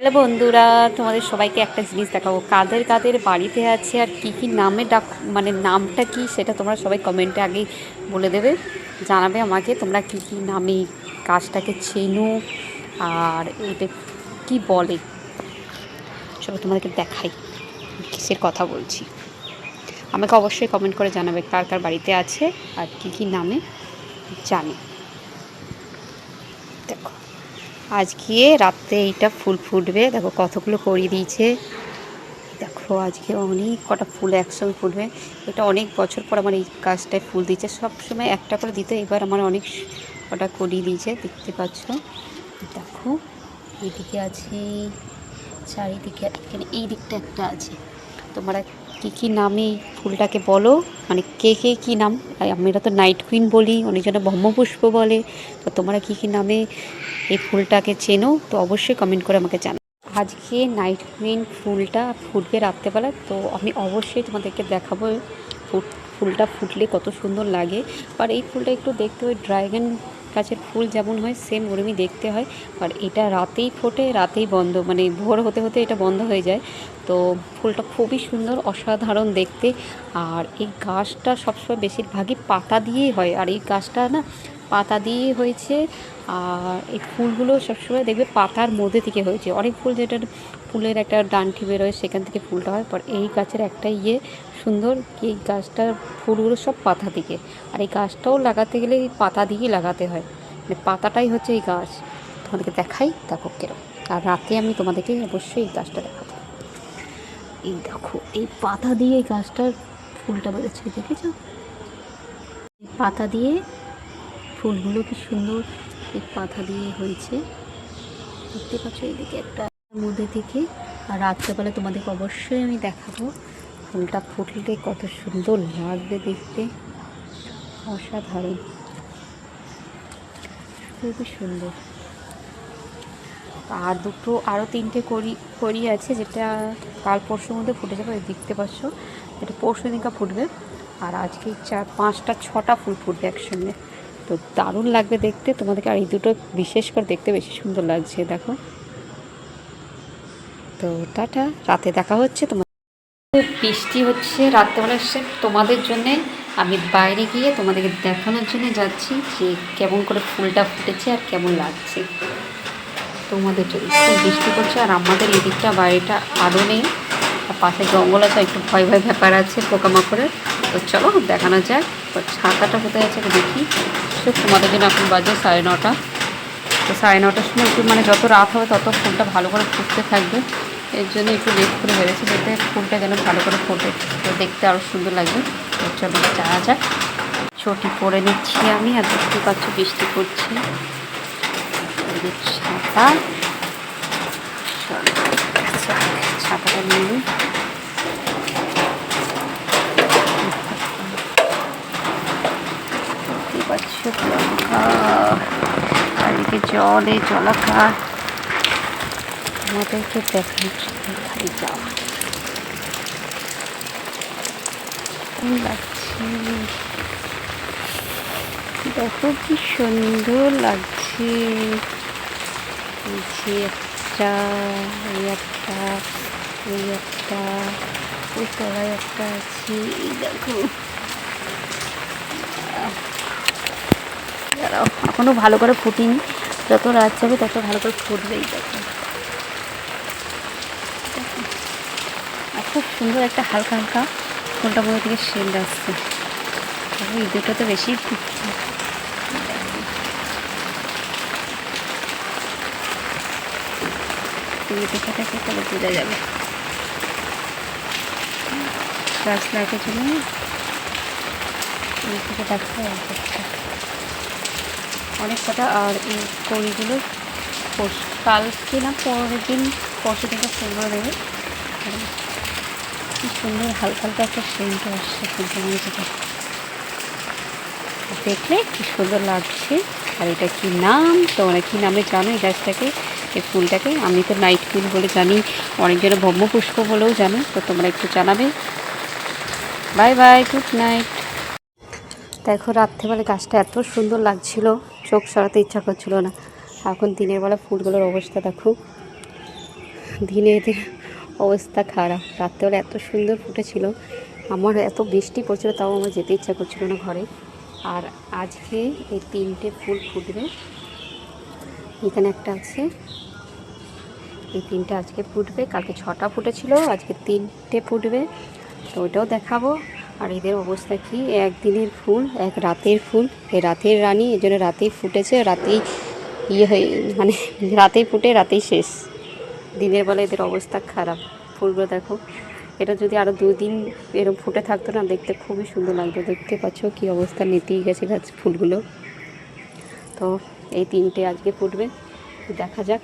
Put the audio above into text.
Hello বন্ধুরা, তোমাদের সবাইকে একটা জিনিস দেখাবো। কাদের কাদের বাড়িতে আছে আর কি কি নামে ডাক মানে নামটা কি সেটা তোমরা সবাই কমেন্টে আগেই বলে দেবে। জানাবে আমাকে তোমরা কি কি নামে কাজটাকে চেনো আর এটা কি বলে। সবাই তোমাদেরকে দেখাই, কিসের কথা বলছি। আমাকে অবশ্যই কমেন্ট করে জানাবে কার কার বাড়িতে আছে আর কি কি নামে জানে। দেখো। আজকে রাত্রে এইটা ফুল ফুটবে। দেখো কতগুলো করিয়ে দিয়েছে। দেখো আজকে অনেক কটা ফুল একসঙ্গে ফুটবে। এটা অনেক বছর পর আমার এই গাছটায় ফুল দিচ্ছে। সব সময় একটা করে দিতে, এবার আমার অনেক কটা করিয়ে দিয়েছে, দেখতে পাচ্ছ? দেখো, এইদিকে আছে, চারিদিকে এই দিকটা একটা আছে। তোমরা কী কী নামে ফুলটাকে বলো? মানে কে কে, কী নাম? আমরা তো নাইট কুইন বলি অনেকজনে ব্রহ্মপুষ্প বলে। তো তোমরা কী কী নামে এই ফুলটাকে চেনো? তো অবশ্যই কমেন্ট করে আমাকে জানাও। আজকে নাইট কুইন ফুলটা ফুটবে রাত্রেবেলা, তো আমি অবশ্যই তোমাদেরকে দেখাবো ফুট, ফুলটা ফুটলে কত সুন্দর লাগে। আর এই ফুলটা একটু দেখতে ওই ড্রাগন গাছের ফুল যেমন হয় সেম ওরমই দেখতে হয়। আর এটা রাতেই ফোটে, রাতেই বন্ধ মানে ভোর হতে হতে এটা বন্ধ হয়ে যায়। তো ফুলটা খুবই সুন্দর, অসাধারণ দেখতে। আর এই গাছটা সবসময় বেশিরভাগই পাতা দিয়েই হয়। আর এই গাছটা না পাতা দিয়ে হয়েছে। আর এই ফুলগুলো সবসময় দেখবে পাতার মধ্যে থেকে হয়েছে। অনেক ফুল যেটা ফুলের একটা ডান্ঠি বেরোয়, সেখান থেকে ফুলটা হয়। পর এই গাছের একটা ইয়ে সুন্দর এই গাছটার ফুলগুলো সব পাতা থেকে আর এই গাছটাও লাগাতে গেলে এই পাতা দিয়েই লাগাতে হয়। মানে পাতাটাই হচ্ছে এই গাছ। তোমাদেরকে দেখাই, দেখো কেরম আর রাতে আমি তোমাদেরকে অবশ্যই এই গাছটা দেখাবো। এই দেখো, এই পাতা দিয়ে এই গাছটার ফুলটা বেরোচ্ছে, দেখেছ? পাতা দিয়ে ফুলগুলো কি সুন্দর এই পাতা দিয়ে হয়েছে। দেখতে পাচ্ছ, এদিকে একটা মধ্যে থেকে, আর রাত্রেবেলা তোমাদেরকে অবশ্যই আমি দেখাবো ফুলটা ফুটলে কত সুন্দর লাগবে দেখতে। অসাধারণ। খুবই সুন্দর। আর দুটো আরও তিনটে করি করি আছে যেটা কাল পরশুর মধ্যে ফুটে যাবে দেখতে পাচ্ছ। এটা পরশু দিনকা ফুটবে। আর আজকে চার, পাঁচটা, ছটা ফুল ফুটবে একসঙ্গে। তো দারুণ লাগবে দেখতে। তোমাদেরকে আর এই দুটো বিশেষ করে দেখতে বেশি সুন্দর লাগছে, দেখো। তো টাটা, রাতে দেখা হচ্ছে তোমার বৃষ্টি হচ্ছে, রাত্রেবেলা এসে তোমাদের জন্যে। আমি বাইরে গিয়ে তোমাদেরকে দেখানোর জন্য যাচ্ছি যে কেমন করে ফুলটা ফুটেছে আর কেমন লাগছে। তোমাদের জন্য বৃষ্টি পড়ছে আর আমাদের এদিকটা বাড়িটা আরও নেই। আর পাশে জঙ্গল আছে, একটু ভয় ভয় ব্যাপার আছে পোকামাকড়ের। তো চলো, দেখানো যাক। ছাতাটা কোথায় আছে দেখি। সে তোমাদের জন্য এখন বাজে সাড়ে নটা। তো সাড়ে নটার সময় একটু মানে যত রাত হবে, তত ফুলটা ভালো করে ফুটতে থাকবে। এর জন্য একটু লেট করে বেড়েছে যাতে ফুলটা যেন ভালো করে ফোটে। তো দেখতে আরও সুন্দর লাগবে। তো চলো, যাওয়া যাক। ছটি পরে নিচ্ছি আমি, আর দেখতে পাচ্ছি বৃষ্টি পড়ছে। চলো, আচ্ছা, ছাতাটা নিয়ে জলে জলাকার আমাদেরকে জন্য খালি যাওয়া লাগছে। দেখো কি সুন্দর লাগছে। যে একটা একটা ওই একটা আছে দেখো। এখনও ভালো করে ফুটিনি। যত রাত যাবে তত ভালো করে ফুটবে এই দেখো খুব সুন্দর একটা হালকা হালকা মধ্যে থেকে সেন্ট আসছে। এই তো বেশি তুমি দেখে থাকে তাহলে বোঝা যাবে? গাছ লাইটের জন্য এই থেকে দেখতে অনেক কটা, আর এই কড়িগুলো কালকে না পরের দিন পরশু থেকে ফুলগুলো দেবে। কি সুন্দর হালকা হালকা একটা সেন্ট আসছে ফুলটা থেকে দেখলে কি সুন্দর লাগছে। আর এটা কি নাম? তোমরা কি নামে জানো এই গাছটাকে? এই ফুলটাকে। আমি তো নাইট ফুল বলে জানি, অনেকজনে ব্রহ্মপুষ্প বলেও জানো, তো তোমরা একটু জানাবে। বাই বাই গুড নাইট দেখো, রাত্রেবেলা গাছটা এত সুন্দর লাগছিল, চোখ সরাতে ইচ্ছা করছিল না। এখন দিনের বেলা ফুলগুলোর অবস্থা দেখো। দিনে এদের অবস্থা খারাপ। রাত্রেবেলা এত সুন্দর ফুটেছিল। আমার এত বৃষ্টি পড়ছিল, তাও আমার যেতে ইচ্ছা করছিল না ঘরে। আর আজকে এই তিনটে ফুল ফুটবে। এখানে একটা আছে। এই তিনটে আজকে ফুটবে, কালকে ছটা ফুটেছিল, আজকে তিনটে ফুটবে। তো ওইটাও দেখাবো। আর এদের অবস্থা কি? একদিনের ফুল, এক রাতের ফুল। এই রাতের রানী, এই জন্য রাতেই ফুটেছে, রাতেই ইয়ে হয়ে মানে রাতেই ফুটে, রাতেই শেষ। দিনের বেলা এদের অবস্থা খারাপ। ফুলগুলো দেখো, এটা যদি আরও দুদিন এরকম ফুটে থাকতো না, দেখতে খুবই সুন্দর লাগতো। দেখতে পাচ্ছ কী অবস্থা, নিতেই গেছে গাছ ফুলগুলো। তো এই তিনটে আজকে ফুটবে। দেখা যাক।